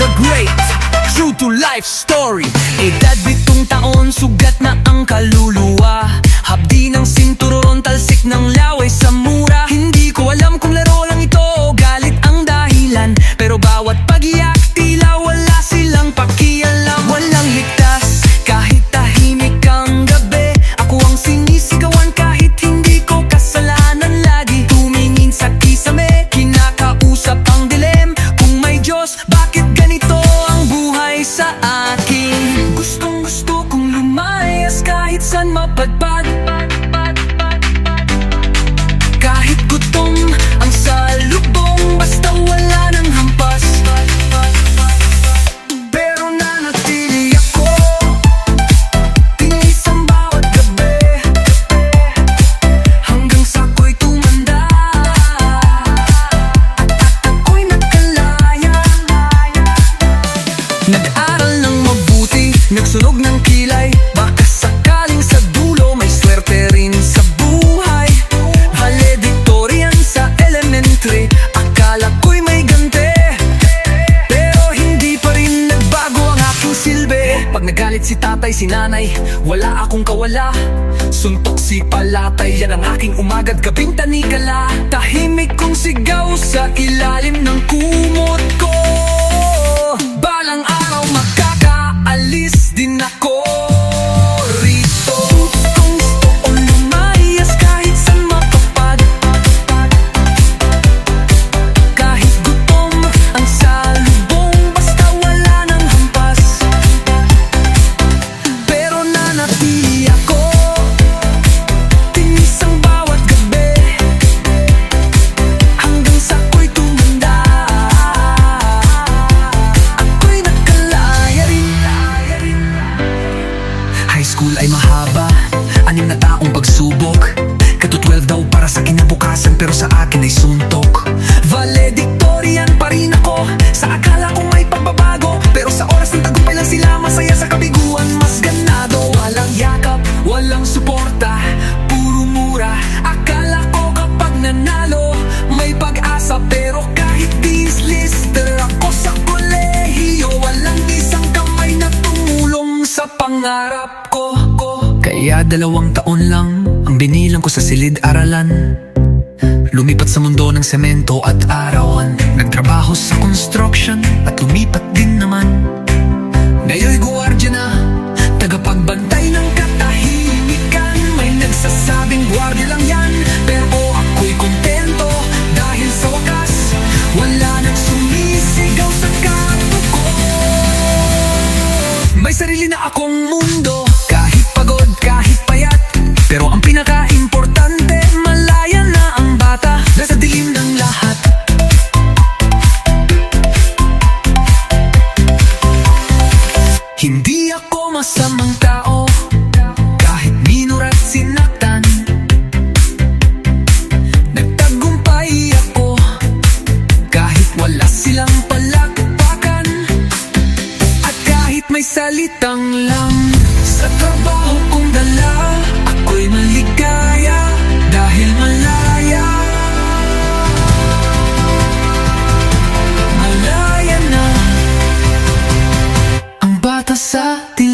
the Great True to life story. Edad bitong taon, sugat na ang kaluluwa. Habdi ng sinturon, talsik ng kilay. Baka sakaling sa dulo May swerte rin sa buhay. Valedictorian sa elementary. Akala ko'y may gante. Pero hindi pa rin nagbago ang aking Pag nagalit si tatay, si nanay Wala akong kawala. Suntok si palatay Yan ang aking umaga't gabing tanikala. Tahimik kong sigaw sa ilalim ng kumot school ay mahaba. Anim na taong pagsubok. Kato 12 daw para sa kinabukasan Pero sa akin ay suntok Kaya dalawang taon lang Ang binilang ko sa silid-aralan. Lumipat sa mundo ng semento at arawan. Nagtrabaho sa construction at lumipat din naman. Ngayon'y guwardiya na Tagapagbantay ng katahimikan. May nagsasabing guwardiya lang yan Pero ako'y kontento Dahil sa wakas Wala nang sumisigaw sa kanto ko. May sarili na akong mundo silang palakpakan. At kahit may salitang lang Sa trabaho kong dala Ako'y maligaya Dahil malaya. Malaya na. Ang bata sa dilim